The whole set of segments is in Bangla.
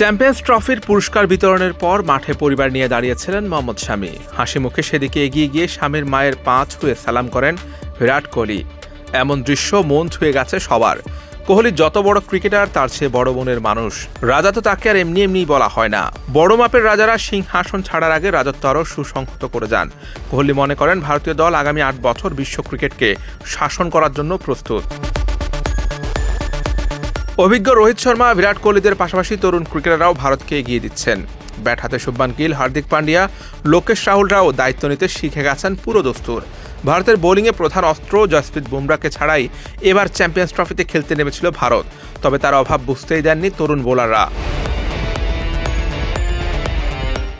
চ্যাম্পিয়ন্স ট্রফির পুরস্কার বিতরণের পর মাঠে পরিবার নিয়ে দাঁড়িয়েছিলেন মোহাম্মদ শামি। হাসি মুখে সেদিকে এগিয়ে গিয়ে স্বামীর মায়ের পা ছুঁয়ে সালাম করেন বিরাট কোহলি। এমন দৃশ্য মন ছুঁয়ে গেছে সবার। কোহলি যত বড় ক্রিকেটার, তার চেয়ে বড় মনের মানুষ। রাজা তো তাকে আর এমনি এমনি বলা হয় না। বড় মাপের রাজারা সিংহাসন ছাড়ার আগে রাজত্ব আরও সুসংহত করে যান। কোহলি মনে করেন, ভারতীয় দল আগামী আট বছর বিশ্ব ক্রিকেটকে শাসন করার জন্য প্রস্তুত। অভিজ্ঞ রোহিত শর্মা, বিরাট কোহলিদের পাশাপাশি তরুণ ক্রিকেটাররাও ভারতকে এগিয়ে দিচ্ছেন। ব্যাট হাতে শুভমান গিল, হার্দিক পান্ডিয়া, লোকেশ রাহুলরাও দায়িত্ব নিতে শিখে গেছেন পুরো দস্তুর। ভারতের বোলিংয়ে প্রধান অস্ত্র জসপ্রীত বুমরাকে ছাড়াই এবার চ্যাম্পিয়ন্স ট্রফিতে খেলতে নেমেছিল ভারত, তবে তার অভাব বুঝতেই দেননি তরুণ বোলাররা।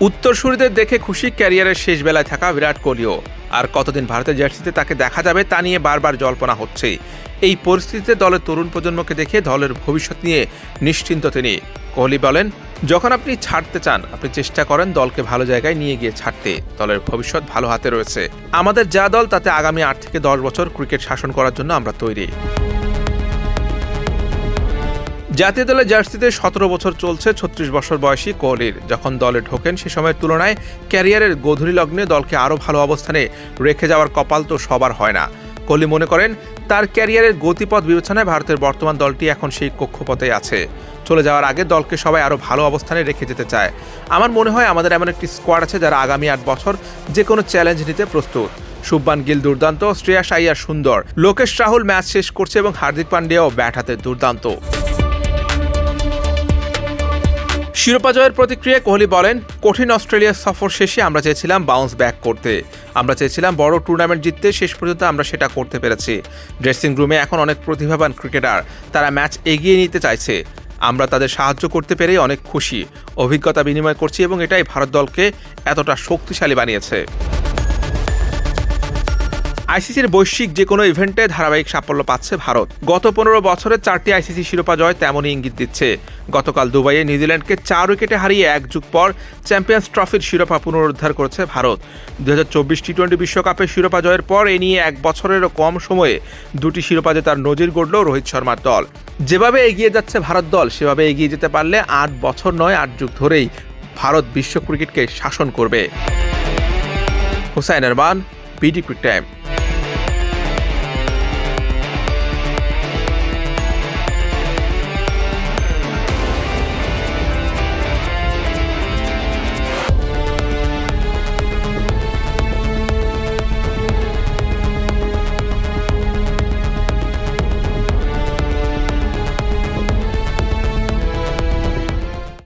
উত্তরসূরিদের দেখে খুশি ক্যারিয়ারের শেষ বেলায় থাকা বিরাট কোহলিও। আর কতদিন ভারতের জার্সিতে তাকে দেখা যাবে তা নিয়ে বারবার জল্পনা হচ্ছে। এই পরিস্থিতিতে দলের তরুণ প্রজন্মকে দেখে দলের ভবিষ্যৎ নিয়ে নিশ্চিন্ত তিনি। কোহলি বলেন, যখন আপনি ছাড়তে চান, আপনি চেষ্টা করেন দলকে ভালো জায়গায় নিয়ে গিয়ে ছাড়তে। দলের ভবিষ্যৎ ভালো হাতে রয়েছে। আমাদের যা দল, তাতে আগামী আট থেকে দশ বছর ক্রিকেট শাসন করার জন্য আমরা তৈরি। জাতীয় দলের জার্সিতে সতেরো বছর চলছে ছত্রিশ বছর বয়সী কোহলির। যখন দলে ঢোকেন সে সময়ের তুলনায় ক্যারিয়ারের গধূলি লগ্নে দলকে আরও ভালো অবস্থানে রেখে যাওয়ার কপাল তো সবার হয় না। কোহলি মনে করেন তার ক্যারিয়ারের গতিপথ বিবেচনায় ভারতের বর্তমান দলটি এখন সেই কক্ষপথে আছে। চলে যাওয়ার আগে দলকে সবাই আরও ভালো অবস্থানে রেখে যেতে চায়। আমার মনে হয় আমাদের এমন একটি স্কোয়াড আছে যারা আগামী আট বছর যে কোনো চ্যালেঞ্জ নিতে প্রস্তুত। শুভমান গিল দুর্দান্ত, শ্রেয়াস আইয়ার সুন্দর। লোকেশ রাহুল ম্যাচ শেষ করছে এবং হার্দিক পান্ডিয়াও ব্যাট হাতে দুর্দান্ত। শিরোপা জয়ের প্রতিক্রিয়ায় কোহলি বলেন, কঠিন অস্ট্রেলিয়া সফর শেষে আমরা চেয়েছিলাম বাউন্স ব্যাক করতে। আমরা চেয়েছিলাম বড় টুর্নামেন্ট জিততে, শেষ পর্যন্ত আমরা সেটা করতে পেরেছি। ড্রেসিং রুমে এখন অনেক প্রতিভাবান ক্রিকেটার তারা ম্যাচ এগিয়ে নিতে চাইছে। আমরা তাদের সাহায্য করতে পেরে অনেক খুশি। অভিজ্ঞতা বিনিময় করছি এবং এটাই ভারত দলকে এতটা শক্তিশালী বানিয়েছে। আইসিসির বৈশ্বিক যে কোনো ইভেন্টে ধারাবাহিক সাফল্য পাচ্ছে ভারত। গত পনেরো বছরে চারটি আইসিসি শিরোপা জয় তেমনই ইঙ্গিত দিচ্ছে। গতকাল দুবাইয়ে নিউজিল্যান্ডকে চার উইকেটে হারিয়ে এক যুগ পর চ্যাম্পিয়ন্স ট্রফির শিরোপা পুনরুদ্ধার করেছে ভারত। দু হাজার চব্বিশ টি টোয়েন্টি বিশ্বকাপের শিরোপা জয়ের পর এ নিয়ে এক বছরেরও কম সময়ে দুটি শিরোপা জেতার নজির গড়ল রোহিত শর্মার দল। যেভাবে এগিয়ে যাচ্ছে ভারত দল, সেভাবে এগিয়ে যেতে পারলে আট বছর নয়, আট যুগ ধরেই ভারত বিশ্ব ক্রিকেটকে শাসন করবে। Hussain Arman BD crick time.